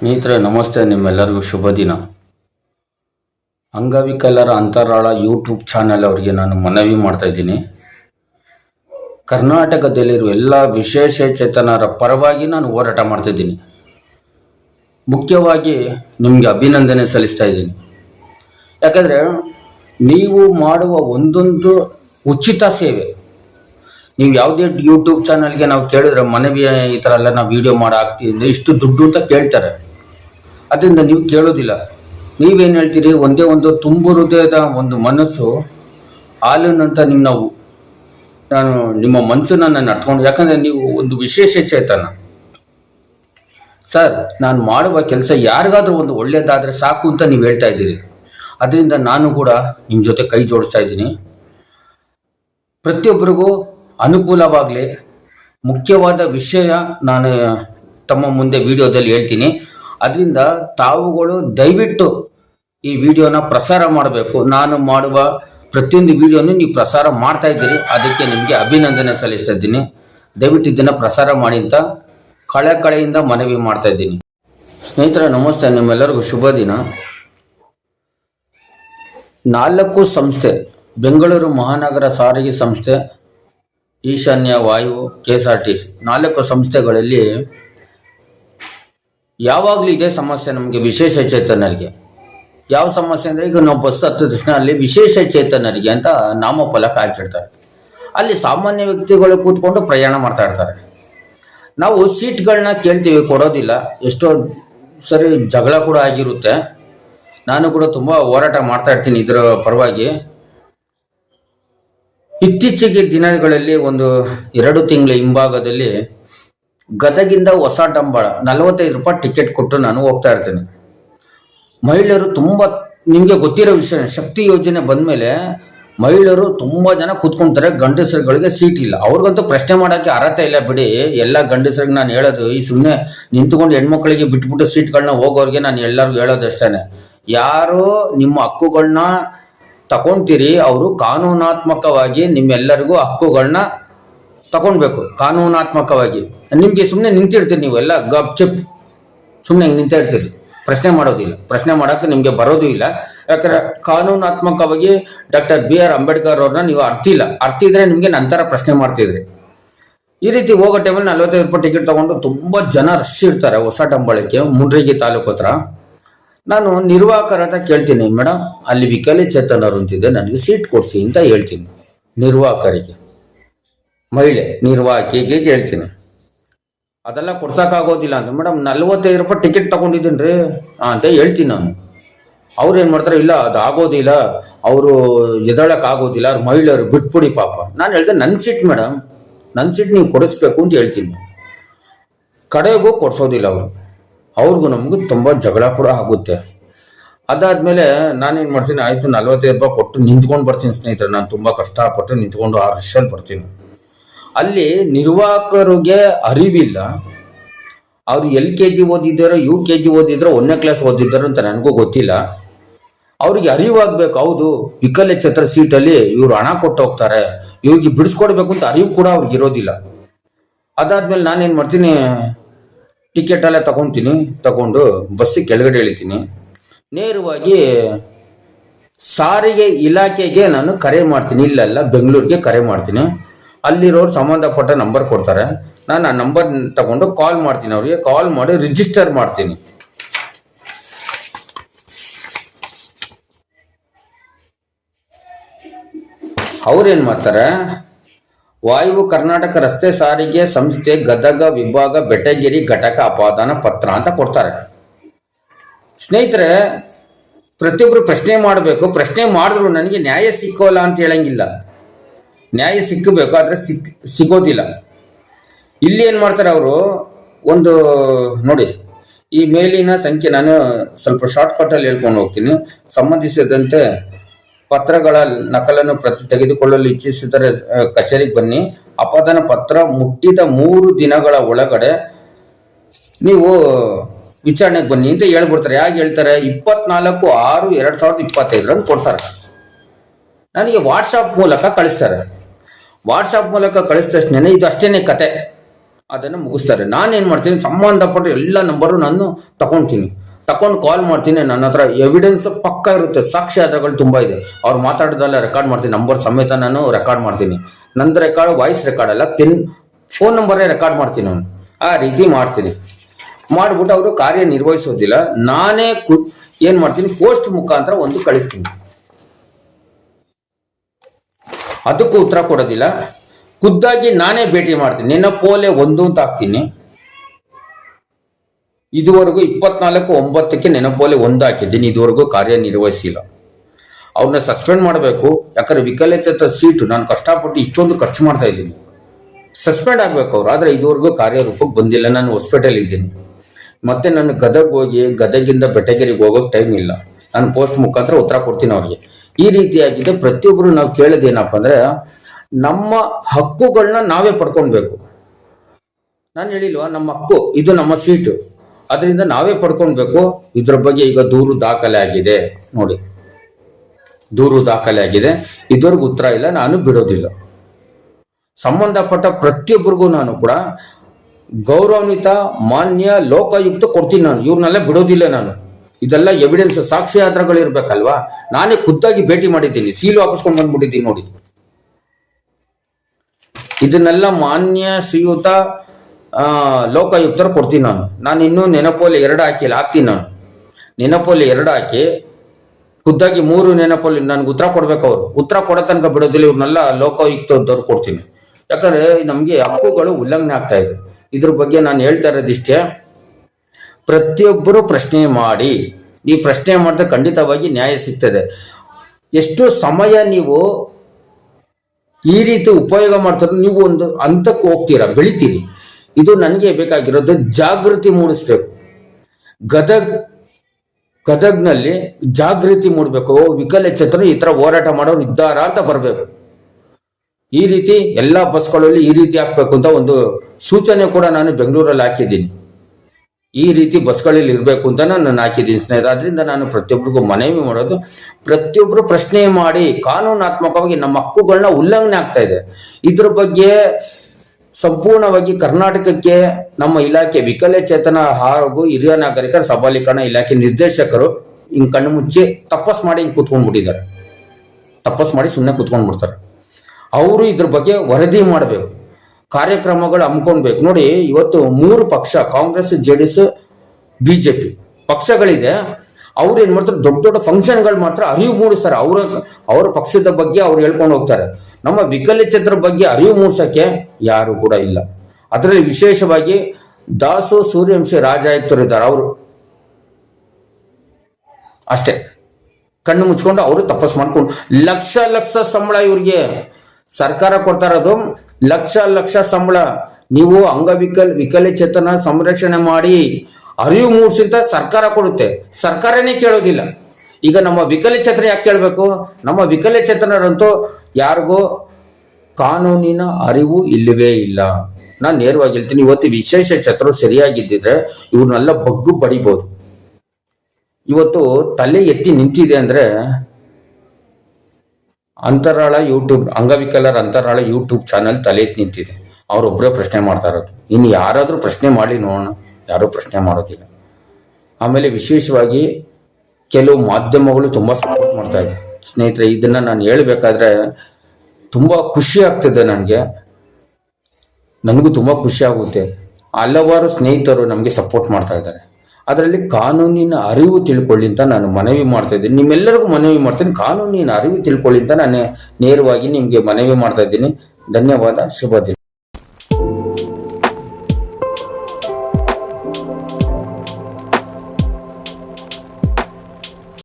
ಸ್ನೇಹಿತರೆ, ನಮಸ್ತೆ. ನಿಮ್ಮೆಲ್ಲರಿಗೂ ಶುಭ ದಿನ. ಅಂಗವಿಕಲರ ಅಂತರಾಳ ಯೂಟ್ಯೂಬ್ ಚಾನೆಲ್ ಅವರಿಗೆ ನಾನು ಮನವಿ ಮಾಡ್ತಾ ಇದ್ದೀನಿ. ಕರ್ನಾಟಕದಲ್ಲಿರುವ ಎಲ್ಲ ವಿಶೇಷ ಚೇತನರ ಪರವಾಗಿ ನಾನು ಹೋರಾಟ ಮಾಡ್ತಾ ಇದ್ದೀನಿ. ಮುಖ್ಯವಾಗಿ ನಿಮಗೆ ಅಭಿನಂದನೆ ಸಲ್ಲಿಸ್ತಾ ಇದ್ದೀನಿ. ಯಾಕಂದರೆ, ನೀವು ಮಾಡುವ ಒಂದೊಂದು ಉಚಿತ ಸೇವೆ, ನೀವು ಯಾವುದೇ ಯೂಟ್ಯೂಬ್ ಚಾನಲ್ಗೆ ನಾವು ಕೇಳಿದ್ರೆ ಮನವಿ ಈ ಥರ ಎಲ್ಲ ನಾವು ವಿಡಿಯೋ ಮಾಡಿ ಹಾಕ್ತೀವಿ ಇಷ್ಟು ದುಡ್ಡು ಅಂತ ಕೇಳ್ತಾರೆ. ಅದರಿಂದ ನೀವು ಕೇಳೋದಿಲ್ಲ. ನೀವೇನು ಹೇಳ್ತೀರಿ? ಒಂದೇ ಒಂದು ತುಂಬು ಹೃದಯದ ಒಂದು ಮನಸ್ಸು ಹಾಲಿನಂತ ನಿಮ್ಮ ನಾವು, ನಾನು ನಿಮ್ಮ ಮನಸ್ಸನ್ನು ನಾನು ಅರ್ಥಕೊಂಡು ಯಾಕಂದರೆ ನೀವು ಒಂದು ವಿಶೇಷ ಚೇತನ. ಸರ್, ನಾನು ಮಾಡುವ ಕೆಲಸ ಯಾರಿಗಾದರೂ ಒಂದು ಒಳ್ಳೆಯದಾದರೆ ಸಾಕು ಅಂತ ನೀವು ಹೇಳ್ತಾ ಇದ್ದೀರಿ. ಅದರಿಂದ ನಾನು ಕೂಡ ನಿಮ್ಮ ಜೊತೆ ಕೈ ಜೋಡಿಸ್ತಾ ಇದ್ದೀನಿ. ಪ್ರತಿಯೊಬ್ಬರಿಗೂ ಅನುಕೂಲವಾಗಲಿ. ಮುಖ್ಯವಾದ ವಿಷಯ ನಾನು ತಮ್ಮ ಮುಂದೆ ವಿಡಿಯೋದಲ್ಲಿ ಹೇಳ್ತೀನಿ. ಅದರಿಂದ ತಾವುಗಳು ದಯವಿಟ್ಟು ಈ ವಿಡಿಯೋನ ಪ್ರಸಾರ ಮಾಡಬೇಕು. ನಾನು ಮಾಡುವ ಪ್ರತಿಯೊಂದು ವಿಡಿಯೋನು ನೀವು ಪ್ರಸಾರ ಮಾಡ್ತಾ ಇದ್ದೀರಿ. ಅದಕ್ಕೆ ನಿಮಗೆ ಅಭಿನಂದನೆ ಸಲ್ಲಿಸ್ತಾ ಇದ್ದೀನಿ. ದಯವಿಟ್ಟು ಇದನ್ನು ಪ್ರಸಾರ ಮಾಡಿ ಅಂತ ಕಳೆ ಕಳೆಯಿಂದ ಮನವಿ ಮಾಡ್ತಾ ಇದ್ದೀನಿ. ಸ್ನೇಹಿತರ, ನಮಸ್ತೆ. ನಿಮ್ಮೆಲ್ಲರಿಗೂ ಶುಭ ದಿನ. ನಾಲ್ಕು ಸಂಸ್ಥೆ, ಬೆಂಗಳೂರು ಮಹಾನಗರ ಸಾರಿಗೆ ಸಂಸ್ಥೆ, ಈಶಾನ್ಯ ವಾಯು K S R T C ನಾಲ್ಕು ಸಂಸ್ಥೆಗಳಲ್ಲಿ ಯಾವಾಗಲೂ ಇದೇ ಸಮಸ್ಯೆ ನಮಗೆ ವಿಶೇಷ ಚೇತನರಿಗೆ. ಯಾವ ಸಮಸ್ಯೆ ಅಂದರೆ ಈಗ ನಾವು ಬಸ್ ಹತ್ತಿದ ತಕ್ಷಣ ಅಲ್ಲಿ ವಿಶೇಷ ಚೇತನರಿಗೆ ಅಂತ ನಾಮಫಲಕ ಹಾಕಿರ್ತಾರೆ ಅಲ್ಲಿ ಸಾಮಾನ್ಯ ವ್ಯಕ್ತಿಗಳು ಕೂತ್ಕೊಂಡು ಪ್ರಯಾಣ ಮಾಡ್ತಾ ಇರ್ತಾರೆ. ನಾವು ಸೀಟ್ಗಳನ್ನ ಕೇಳ್ತೀವಿ, ಕೊಡೋದಿಲ್ಲ. ಎಷ್ಟೋ ಸರಿ ಜಗಳ ಕೂಡ ಆಗಿರುತ್ತೆ. ನಾನು ಕೂಡ ತುಂಬ ಹೋರಾಟ ಮಾಡ್ತಾ ಇರ್ತೀನಿ ಇದರ ಪರವಾಗಿ. ಇತ್ತೀಚೆಗೆ ದಿನಗಳಲ್ಲಿ ಒಂದು ಎರಡು ತಿಂಗಳ ಹಿಂಭಾಗದಲ್ಲಿ ಗದಗಿಂದ ಹೊಸ ಡಂಬಾಳ, ನಲವತ್ತೈದು ರೂಪಾಯಿ ಟಿಕೆಟ್ ಕೊಟ್ಟು ನಾನು ಹೋಗ್ತಾ ಇರ್ತೇನೆ. ಮಹಿಳೆಯರು ತುಂಬ, ನಿಮಗೆ ಗೊತ್ತಿರೋ ವಿಷಯ, ಶಕ್ತಿ ಯೋಜನೆ ಬಂದಮೇಲೆ ಮಹಿಳೆಯರು ತುಂಬ ಜನ ಕೂತ್ಕೊಂತಾರೆ, ಗಂಡಸರುಗಳಿಗೆ ಸೀಟ್ ಇಲ್ಲ. ಅವ್ರಿಗಂತೂ ಪ್ರಶ್ನೆ ಮಾಡೋಕ್ಕೆ ಅರ್ಹತೆ ಇಲ್ಲ ಬಿಡಿ. ಎಲ್ಲ ಗಂಡಸರಿಗೆ ನಾನು ಹೇಳೋದು, ಈ ಸುಮ್ಮನೆ ನಿಂತ್ಕೊಂಡು ಹೆಣ್ಮಕ್ಳಿಗೆ ಬಿಟ್ಬಿಟ್ಟು ಸೀಟ್ಗಳನ್ನ ಹೋಗೋರಿಗೆ ನಾನು ಎಲ್ಲರಿಗೂ ಹೇಳೋದು ಅಷ್ಟೇ ಯಾರು ನಿಮ್ಮ ಹಕ್ಕುಗಳನ್ನ ತಗೊಂತೀರಿ, ಅವರು ಕಾನೂನಾತ್ಮಕವಾಗಿ ನಿಮ್ಮೆಲ್ಲರಿಗೂ ಹಕ್ಕುಗಳನ್ನ ತಗೊಳ್ಬೇಕು ಕಾನೂನಾತ್ಮಕವಾಗಿ. ನಿಮಗೆ ಸುಮ್ಮನೆ ನಿಂತಿರ್ತೀರಿ ನೀವು, ಎಲ್ಲ ಗಪ್ ಚಪ್. ಸುಮ್ಮನೆ ಹಿಂಗೆ ನಿಂತ ಇರ್ತೀರಿ. ಪ್ರಶ್ನೆ ಮಾಡೋದಿಲ್ಲ. ಪ್ರಶ್ನೆ ಮಾಡೋಕ್ಕೆ ನಿಮಗೆ ಬರೋದು ಇಲ್ಲ. ಯಾಕಂದ್ರೆ ಕಾನೂನಾತ್ಮಕವಾಗಿ ಡಾಕ್ಟರ್ ಬಿ ಆರ್ ಅಂಬೇಡ್ಕರ್ ಅವ್ರನ್ನ ನೀವು ಅರ್ಥ ಇಲ್ಲ ಅರ್ಥ ಇದ್ರೆ ನಿಮಗೆ ನಂತರ ಪ್ರಶ್ನೆ ಮಾಡ್ತಿದ್ರಿ. ಈ ರೀತಿ ಹೋಗೋ ಟೈಮಲ್ಲಿ ನಲ್ವತ್ತೈದು ರೂಪಾಯಿ ಟಿಕೆಟ್ ತೊಗೊಂಡು ತುಂಬ ಜನ ರಶ್ ಇರ್ತಾರೆ ಹೊಸ ಟಂಬಳಕ್ಕೆ ಮುಂಡ್ರಿಗಿ ತಾಲೂಕು ಹತ್ರ. ನಾನು ನಿರ್ವಾಹಕರ ಹತ್ರ ಕೇಳ್ತೀನಿ ಮೇಡಮ್ ಅಲ್ಲಿ ವಿಕಲಚೇತನರು ಅಂತಿದೆ ನನಗೆ ಸೀಟ್ ಕೊಡಿಸಿ ಅಂತ ಹೇಳ್ತೀನಿ ನಿರ್ವಾಹಕರಿಗೆ ಮಹಿಳೆ ನಿರ್ವಾಹಕಿಗೆ ಹೇಳ್ತೀನಿ. ಅದೆಲ್ಲ ಕೊಡ್ಸೋಕ್ಕಾಗೋದಿಲ್ಲ ಅಂತ. ಮೇಡಮ್ ನಲ್ವತ್ತೈದು ರೂಪಾಯಿ ಟಿಕೆಟ್ ತಗೊಂಡಿದ್ದೀನಿ ರೀ ಅಂತ ಹೇಳ್ತೀನಿ ನಾನು. ಅವ್ರು ಏನು ಮಾಡ್ತಾರೆ, ಇಲ್ಲ, ಅದು ಆಗೋದಿಲ್ಲ. ಅವರು ಎದಳಕ್ಕಾಗೋದಿಲ್ಲ ಅವ್ರು ಮಹಿಳೆಯರು ಬಿಟ್ಬಿಡಿ ಪಾಪ. ನಾನು ಹೇಳ್ದೆ ನನ್ನ ಸೀಟ್ ಮೇಡಮ್ ನನ್ನ ಸೀಟ್ ನೀವು ಕೊಡಿಸ್ಬೇಕು ಅಂತ ಹೇಳ್ತೀನಿ. ಕಡೆಗೂ ಕೊಡ್ಸೋದಿಲ್ಲ ಅವರು. ಅವ್ರಿಗೂ ನಮಗೂ ತುಂಬ ಜಗಳ ಕೂಡ ಆಗುತ್ತೆ. ಅದಾದಮೇಲೆ ನಾನೇನು ಮಾಡ್ತೀನಿ, ಆಯಿತು, ನಲ್ವತ್ತೈದು ರೂಪಾಯಿ ಕೊಟ್ಟು ನಿಂತ್ಕೊಂಡು ಬರ್ತೀನಿ ಸ್ನೇಹಿತರೆ. ನಾನು ತುಂಬ ಕಷ್ಟಪಟ್ಟು ನಿಂತ್ಕೊಂಡು ಆ ರಿಷಲ್ಲಿ ಬರ್ತೀನಿ. ಅಲ್ಲಿ ನಿರ್ವಾಹಕರಿಗೆ ಅರಿವಿಲ್ಲ. ಅವರು ಎಲ್ ಕೆ ಜಿ ಓದಿದ್ದಾರೋ ಯು ಕೆ ಜಿ ಓದಿದ್ರೋ ಒಂದನೇ ಕ್ಲಾಸ್ ಓದಿದ್ದಾರೋ ಅಂತ ನನಗೂ ಗೊತ್ತಿಲ್ಲ. ಅವ್ರಿಗೆ ಅರಿವಾಗಬೇಕು, ಹೌದು ವಿಕಲಚೇತರ ಸೀಟಲ್ಲಿ ಇವರು ಹಣ ಕೊಟ್ಟು ಹೋಗ್ತಾರೆ, ಇವ್ರಿಗೆ ಬಿಡಿಸ್ಕೊಡ್ಬೇಕು ಅಂತ ಅರಿವು ಕೂಡ ಅವ್ರಿಗೆ ಇರೋದಿಲ್ಲ. ಅದಾದ್ಮೇಲೆ ನಾನೇನು ಮಾಡ್ತೀನಿ ಟಿಕೆಟ್ ತಗೊತೀನಿ, ತಗೊಂಡು ಬಸ್ಸಿಗೆ ಕೆಳಗಡೆ ಇಳಿತೀನಿ. ನೇರವಾಗಿ ಸಾರಿಗೆ ಇಲಾಖೆಗೆ ನಾನು ಕರೆ ಮಾಡ್ತೀನಿ, ಇಲ್ಲೆಲ್ಲ, ಬೆಂಗಳೂರಿಗೆ ಕರೆ ಮಾಡ್ತೀನಿ. ಅಲ್ಲಿರೋರು ಸಂಬಂಧಪಟ್ಟ ನಂಬರ್ ಕೊಡ್ತಾರೆ. ನಾನು ಆ ನಂಬರ್ ತಗೊಂಡು ಕಾಲ್ ಮಾಡ್ತೀನಿ ಅವರಿಗೆ. ಕಾಲ್ ಮಾಡಿ ರಿಜಿಸ್ಟರ್ ಮಾಡ್ತೀನಿ. ಅವ್ರೇನು ಮಾಡ್ತಾರೆ? ವಾಯು ಕರ್ನಾಟಕ ರಸ್ತೆ ಸಾರಿಗೆ ಸಂಸ್ಥೆ ಗದಗ ವಿಭಾಗ ಬೆಟಗಿರಿ ಘಟಕ ಅಪಾದಾನ ಪತ್ರ ಅಂತ ಕೊಡ್ತಾರೆ. ಸ್ನೇಹಿತರೆ ಪ್ರತಿಯೊಬ್ಬರು ಪ್ರಶ್ನೆ ಮಾಡಬೇಕು. ಪ್ರಶ್ನೆ ಮಾಡಿದ್ರು ನನಗೆ ನ್ಯಾಯ ಸಿಕ್ಕೋಲ್ಲ ಅಂತ ಹೇಳಂಗಿಲ್ಲ. ನ್ಯಾಯ ಸಿಕ್ಕಬೇಕು, ಆದರೆ ಸಿಕ್, ಸಿಗೋದಿಲ್ಲ. ಇಲ್ಲಿ ಏನು ಮಾಡ್ತಾರೆ ಅವರು? ಒಂದು, ನೋಡಿ, ಈ ಮೇಲಿನ ಸಂಖ್ಯೆ ನಾನು ಸ್ವಲ್ಪ ಶಾರ್ಟ್ಕಟ್ಟಲ್ಲಿ ಹೇಳ್ಕೊಂಡು ಹೋಗ್ತೀನಿ. ಸಂಬಂಧಿಸಿದಂತೆ ಪತ್ರಗಳ ನಕಲನ್ನು ಪ್ರತಿ, ತೆಗೆದುಕೊಳ್ಳಲು ಇಚ್ಛಿಸಿದರೆ ಕಚೇರಿಗೆ ಬನ್ನಿ. ಅಪಾದನ ಪತ್ರ ಮುಟ್ಟಿದ ಮೂರು ದಿನಗಳ ಒಳಗಡೆ ನೀವು ವಿಚಾರಣೆಗೆ ಬನ್ನಿ ಅಂತ ಹೇಳ್ಬಿಡ್ತಾರೆ. ಯಾಕೆ ಹೇಳ್ತಾರೆ? ಇಪ್ಪತ್ನಾಲ್ಕು ಆರು ಎರಡು ಸಾವಿರದ ಇಪ್ಪತ್ತೈದರಂದು ಕೊಡ್ತಾರೆ. ನನಗೆ ವಾಟ್ಸಪ್ ಮೂಲಕ ಕಳಿಸ್ತಾರೆ. ವಾಟ್ಸಪ್ ಮೂಲಕ ಕಳಿಸಿದ ತಕ್ಷಣ ಇದು ಅಷ್ಟೇನೆ ಕತೆ. ಅದನ್ನು ಮುಗಿಸ್ತಾರೆ. ನಾನೇನು ಮಾಡ್ತೀನಿ? ಸಂಬಂಧಪಟ್ಟ ಎಲ್ಲ ನಂಬರು ನಾನು ತಗೊಳ್ತೀನಿ ತಗೊಂಡು ಕಾಲ್ ಮಾಡ್ತೀನಿ. ನನ್ನ ಹತ್ರ ಎವಿಡೆನ್ಸ್ ಪಕ್ಕ ಇರುತ್ತೆ. ಸಾಕ್ಷಿ ಆಧಾರಗಳು ತುಂಬ ಇದೆ. ಅವ್ರು ಮಾತಾಡೋದೆಲ್ಲ ರೆಕಾರ್ಡ್ ಮಾಡ್ತೀನಿ. ನಂಬರ್ ಸಮೇತ ನಾನು ರೆಕಾರ್ಡ್ ಮಾಡ್ತೀನಿ. ನಂದು ರೆಕಾರ್ಡ್ ವಾಯ್ಸ್ ರೆಕಾರ್ಡ್ ಅಲ್ಲ ಪಿನ್ ಫೋನ್ ನಂಬರೇ ರೆಕಾರ್ಡ್ ಮಾಡ್ತೀನಿ ನಾನು. ಆ ರೀತಿ ಮಾಡ್ತೀನಿ. ಮಾಡಿಬಿಟ್ಟು ಅವರು ಕಾರ್ಯನಿರ್ವಹಿಸೋದಿಲ್ಲ. ನಾನೇ ಏನು ಮಾಡ್ತೀನಿ? ಪೋಸ್ಟ್ ಮುಖಾಂತರ ಒಂದು ಕಳಿಸ್ತೀನಿ. ಅದಕ್ಕೂ ಉತ್ತರ ಕೊಡೋದಿಲ್ಲ. ಖುದ್ದಾಗಿ ನಾನೇ ಭೇಟಿ ಮಾಡ್ತೀನಿ. ನಿನ್ನ ಪೋಲೆ ಒಂದು ಅಂತ ಹಾಕ್ತೀನಿ. ಇದುವರೆಗೂ ಇಪ್ಪತ್ನಾಲ್ಕು ಒಂಬತ್ತಕ್ಕೆ ನೆನಪೋಲೆ ಒಂದು ಹಾಕಿದ್ದೀನಿ. ಇದುವರೆಗೂ ಕಾರ್ಯನಿರ್ವಹಿಸಿಲ್ಲ. ಅವ್ರನ್ನ ಸಸ್ಪೆಂಡ್ ಮಾಡಬೇಕು. ಯಾಕಂದ್ರೆ ವಿಕಲಚೇತ ಸೀಟು. ನಾನು ಕಷ್ಟಪಟ್ಟು ಇಷ್ಟೊಂದು ಖರ್ಚು ಮಾಡ್ತಾ ಇದ್ದೀನಿ. ಸಸ್ಪೆಂಡ್ ಆಗಬೇಕು ಅವ್ರು. ಆದರೆ ಇದುವರೆಗೂ ಕಾರ್ಯರೂಪಕ್ಕೆ ಬಂದಿಲ್ಲ. ನಾನು ಹಾಸ್ಪಿಟಲ್ ಇದ್ದೀನಿ. ಮತ್ತೆ ನಾನು ಗದಗ ಹೋಗಿ ಗದಗಿಂದ ಬೆಟಗೇರಿಗೆ ಹೋಗೋಕೆ ಟೈಮ್ ಇಲ್ಲ. ನಾನು ಪೋಸ್ಟ್ ಮುಖಾಂತರ ಉತ್ತರ ಕೊಡ್ತೀನಿ ಅವ್ರಿಗೆ. ಈ ರೀತಿಯಾಗಿದೆ ಪ್ರತಿಯೊಬ್ಬರು ನಾವು ಕೇಳೋದೇನಪ್ಪ ಅಂದ್ರೆ ನಮ್ಮ ಹಕ್ಕುಗಳನ್ನ ನಾವೇ ಪಡ್ಕೊಳ್ಬೇಕು. ನಾನು ಹೇಳಿಲ್ವಾ? ನಮ್ಮ ಹಕ್ಕು, ಇದು ನಮ್ಮ ಸೀಟು ಅದರಿಂದ ನಾವೇ ಪಡ್ಕೊಳ್ಬೇಕು. ಇದ್ರ ಬಗ್ಗೆ ಈಗ ದೂರು ದಾಖಲೆ ಆಗಿದೆ. ನೋಡಿ. ದೂರು ದಾಖಲೆ ಆಗಿದೆ. ಇದುವರೆಗೂ ಉತ್ತರ ಇಲ್ಲ, ನಾನು ಬಿಡೋದಿಲ್ಲ. ಸಂಬಂಧಪಟ್ಟ ಪ್ರತಿಯೊಬ್ಬರಿಗೂ ನಾನು ಕೂಡ ಗೌರವಾನ್ವಿತ, ಮಾನ್ಯ, ಲೋಕಾಯುಕ್ತ ಕೊಡ್ತೀನಿ ನಾನು. ಇವ್ರನ್ನೆಲ್ಲ ಬಿಡೋದಿಲ್ಲ ನಾನು. ಇದೆಲ್ಲ ಎವಿಡೆನ್ಸ್ ಸಾಕ್ಷಿ ಆಧಾರಗಳು ಇರ್ಬೇಕಲ್ವಾ ನಾನೇ ಖುದ್ದಾಗಿ ಭೇಟಿ ಮಾಡಿದ್ದೀನಿ. ಸೀಲು ಹಾಕಿಸ್ಕೊಂಡು ಬಂದ್ಬಿಟ್ಟಿದ್ದೀನಿ ನೋಡಿ. ಇದನ್ನೆಲ್ಲ ಮಾನ್ಯ, ಶ್ರೀಯುತ ಲೋಕಾಯುಕ್ತರು ಕೊಡ್ತೀನಿ ನಾನು. ನಾನು ಇನ್ನೂ ನೆನಪೋಲೆ ಎರಡು ಹಾಕಿಲ್ಲ ಹಾಕ್ತೀನಿ ನಾನು. ನೆನಪೋಲೆ ಎರಡು ಹಾಕಿ, ಖುದ್ದಾಗಿ ಮೂರು ನೆನಪಲ್ಲಿ ನನ್ಗೆ ಉತ್ತರ ಕೊಡ್ಬೇಕು ಅವರು. ಉತ್ತರ ಕೊಡೋ ತನಕ ಬಿಡೋದಿಲ್ಲ, ಇವ್ರನ್ನೆಲ್ಲ ಲೋಕಾಯುಕ್ತದವ್ರು ಕೊಡ್ತೀನಿ. ಯಾಕಂದ್ರೆ ನಮಗೆ ಹಕ್ಕುಗಳು ಉಲ್ಲಂಘನೆ ಆಗ್ತಾ ಇದೆ. ಇದ್ರ ಬಗ್ಗೆ ನಾನು ಹೇಳ್ತಾ ಇರೋದಿಷ್ಟೇ. ಪ್ರತಿಯೊಬ್ಬರು ಪ್ರಶ್ನೆ ಮಾಡಿ. ಈ ಪ್ರಶ್ನೆ ಮಾಡಿದ್ರೆ ಖಂಡಿತವಾಗಿ ನ್ಯಾಯ ಸಿಗ್ತದೆ. ಎಷ್ಟು ಸಮಯ ನೀವು ಈ ರೀತಿ ಉಪಯೋಗ ಮಾಡ್ತಾರೆ ನೀವು ಒಂದು ಹಂತಕ್ಕೆ ಹೋಗ್ತೀರಾ, ಬೆಳಿತೀರಿ. ಇದು ನನಗೆ ಬೇಕಾಗಿರೋದು ಜಾಗೃತಿ ಮೂಡಿಸ್ಬೇಕು. ಗದಗ್, ಗದಗ್ನಲ್ಲಿ ಜಾಗೃತಿ ಮೂಡಬೇಕು. ವಿಕಲಚೇತನ ಈ ಥರ ಹೋರಾಟ ಮಾಡೋರು ಇದ್ದಾರ ಅಂತ ಬರಬೇಕು. ಈ ರೀತಿ ಎಲ್ಲ ಬಸ್ಗಳಲ್ಲಿ ಈ ರೀತಿ ಹಾಕ್ಬೇಕು ಅಂತ ಒಂದು ಸೂಚನೆ ಕೂಡ ನಾನು ಬೆಂಗಳೂರಲ್ಲಿ ಹಾಕಿದ್ದೀನಿ. ಈ ರೀತಿ ಬಸ್ಗಳಲ್ಲಿ ಇರಬೇಕು ಅಂತ ನಾನು ಹಾಕಿದ್ದೀನಿ ಸ್ನೇಹಿತ ಅದರಿಂದ ನಾನು ಪ್ರತಿಯೊಬ್ಬರಿಗೂ ಮನವಿ ಮಾಡೋದು, ಪ್ರತಿಯೊಬ್ಬರು ಪ್ರಶ್ನೆ ಮಾಡಿ ಕಾನೂನಾತ್ಮಕವಾಗಿ ನಮ್ಮ ಹಕ್ಕುಗಳನ್ನ ಉಲ್ಲಂಘನೆ ಆಗ್ತಾ ಇದೆ. ಇದ್ರ ಬಗ್ಗೆ ಸಂಪೂರ್ಣವಾಗಿ ಕರ್ನಾಟಕಕ್ಕೆ ನಮ್ಮ ಇಲಾಖೆ, ವಿಕಲಚೇತನ ಹಾಗೂ ಹಿರಿಯ ನಾಗರಿಕರ ಸಬಲೀಕರಣ ಇಲಾಖೆ ನಿರ್ದೇಶಕರು ಹಿಂಗ್ ಕಣ್ಣು ಮುಚ್ಚಿ ತಪಸ್ ಮಾಡಿ ಹಿಂಗ್ ಕುತ್ಕೊಂಡ್ಬಿಟ್ಟಿದ್ದಾರೆ. ತಪಸ್ ಮಾಡಿ ಸುಮ್ಮನೆ ಕುತ್ಕೊಂಡ್ಬಿಡ್ತಾರೆ. ಅವರು ಇದ್ರ ಬಗ್ಗೆ ವರದಿ ಮಾಡಬೇಕು. ಕಾರ್ಯಕ್ರಮಗಳು ಹಮ್ಮಿಕೊಳ್ಬೇಕು. ನೋಡಿ, ಇವತ್ತು ಮೂರು ಪಕ್ಷ, Congress J D S BJP ಪಕ್ಷಗಳಿದೆ. ಅವ್ರು ಏನು ಮಾಡ್ತಾರೆ, ದೊಡ್ಡ ದೊಡ್ಡ ಫಂಕ್ಷನ್ಗಳು ಮಾಡ್ತಾರೆ ಅರಿವು ಮೂಡಿಸ್ತಾರೆ. ಅವರ ಅವರ ಪಕ್ಷದ ಬಗ್ಗೆ ಅವ್ರು ಹೇಳ್ಕೊಂಡು ಹೋಗ್ತಾರೆ. ನಮ್ಮ ವಿಕಲಚೇತರ ಬಗ್ಗೆ ಅರಿವು ಮೂಡಿಸೋಕ್ಕೆ ಯಾರು ಕೂಡ ಇಲ್ಲ. ಅದರಲ್ಲಿ ವಿಶೇಷವಾಗಿ ದಾಸು ಸೂರ್ಯವಂಶಿ ಇದ್ದಾರೆ. ಅವರು ಅಷ್ಟೇ. ಕಣ್ಣು ಮುಚ್ಕೊಂಡು ಅವರು ತಪಸ್ ಮಾಡ್ಕೊಂಡು ಲಕ್ಷ ಲಕ್ಷ ಸಂಬಳ ಇವ್ರಿಗೆ. ಸರ್ಕಾರ ಕೊಡ್ತಾ ಇರೋದು ಲಕ್ಷ ಲಕ್ಷ ಸಂಬಳ. ನೀವು ಅಂಗವಿಕಲ್ ವಿಕಲಚೇತನ ಸಂರಕ್ಷಣೆ ಮಾಡಿ ಅರಿವು ಮೂಡಿಸಿಂತ ಸರ್ಕಾರ ಕೊಡುತ್ತೆ. ಸರ್ಕಾರನೇ ಕೇಳೋದಿಲ್ಲ. ಈಗ ನಮ್ಮ ವಿಕಲಚೇತನ ಯಾಕೆ ಕೇಳಬೇಕು? ನಮ್ಮ ವಿಕಲಚೇತನರಂತೂ ಯಾರಿಗೂ ಕಾನೂನಿನ ಅರಿವು ಇಲ್ಲವೇ ಇಲ್ಲ. ನಾನು ನೇರವಾಗಿ ಹೇಳ್ತೀನಿ, ಇವತ್ತು ವಿಶೇಷ ಚತುರು ಸರಿಯಾಗಿದ್ದಿದ್ರೆ ಇವ್ರನ್ನೆಲ್ಲ ಬಗ್ಗು ಬಡಿಬೋದು. ಇವತ್ತು ತಲೆ ಎತ್ತಿ ನಿಂತಿದೆ ಅಂದ್ರೆ ಅಂತರಾಳ ಯೂಟ್ಯೂಬ್ ಅಂಗವಿಕಲರ ಅಂತರಾಳ ಯೂಟ್ಯೂಬ್ ಚಾನಲ್ ತಲೆ ನಿಂತಿದೆ. ಅವರೊಬ್ಬರೇ ಪ್ರಶ್ನೆ ಮಾಡ್ತಾ ಇರೋದು. ಇನ್ನು ಯಾರಾದರೂ ಪ್ರಶ್ನೆ ಮಾಡಿ ನೋಡೋಣ. ಯಾರೂ ಪ್ರಶ್ನೆ ಮಾಡೋದಿಲ್ಲ. ಆಮೇಲೆ ವಿಶೇಷವಾಗಿ ಕೆಲವು ಮಾಧ್ಯಮಗಳು ತುಂಬ ಸಪೋರ್ಟ್ ಮಾಡ್ತಾ ಇದೆ. ಸ್ನೇಹಿತರೆ, ಇದನ್ನು ನಾನು ಹೇಳಬೇಕಾದ್ರೆ ತುಂಬ ಖುಷಿ ಆಗ್ತದೆ ನನಗೆ. ನನಗೂ ತುಂಬ ಖುಷಿ ಆಗುತ್ತೆ. ಹಲವಾರು ಸ್ನೇಹಿತರು ನಮಗೆ ಸಪೋರ್ಟ್ ಮಾಡ್ತಾ ಇದ್ದಾರೆ. ಅದರಲ್ಲಿ ಕಾನೂನಿನ ಅರಿವು ತಿಳ್ಕೊಳ್ಳಿ ಅಂತ ನಾನು ಮನವಿ ಮಾಡ್ತಾ ಇದ್ದೀನಿ. ನಿಮ್ಮೆಲ್ಲರಿಗೂ ಮನವಿ ಮಾಡ್ತೀನಿ. ಕಾನೂನಿನ ಅರಿವು ತಿಳ್ಕೊಳ್ಳಿ ಅಂತ ನಾನು ನೇರವಾಗಿ ನಿಮಗೆ ಮನವಿ ಮಾಡ್ತಾ ಇದ್ದೀನಿ. ಧನ್ಯವಾದ. ಶುಭ ದಿನ.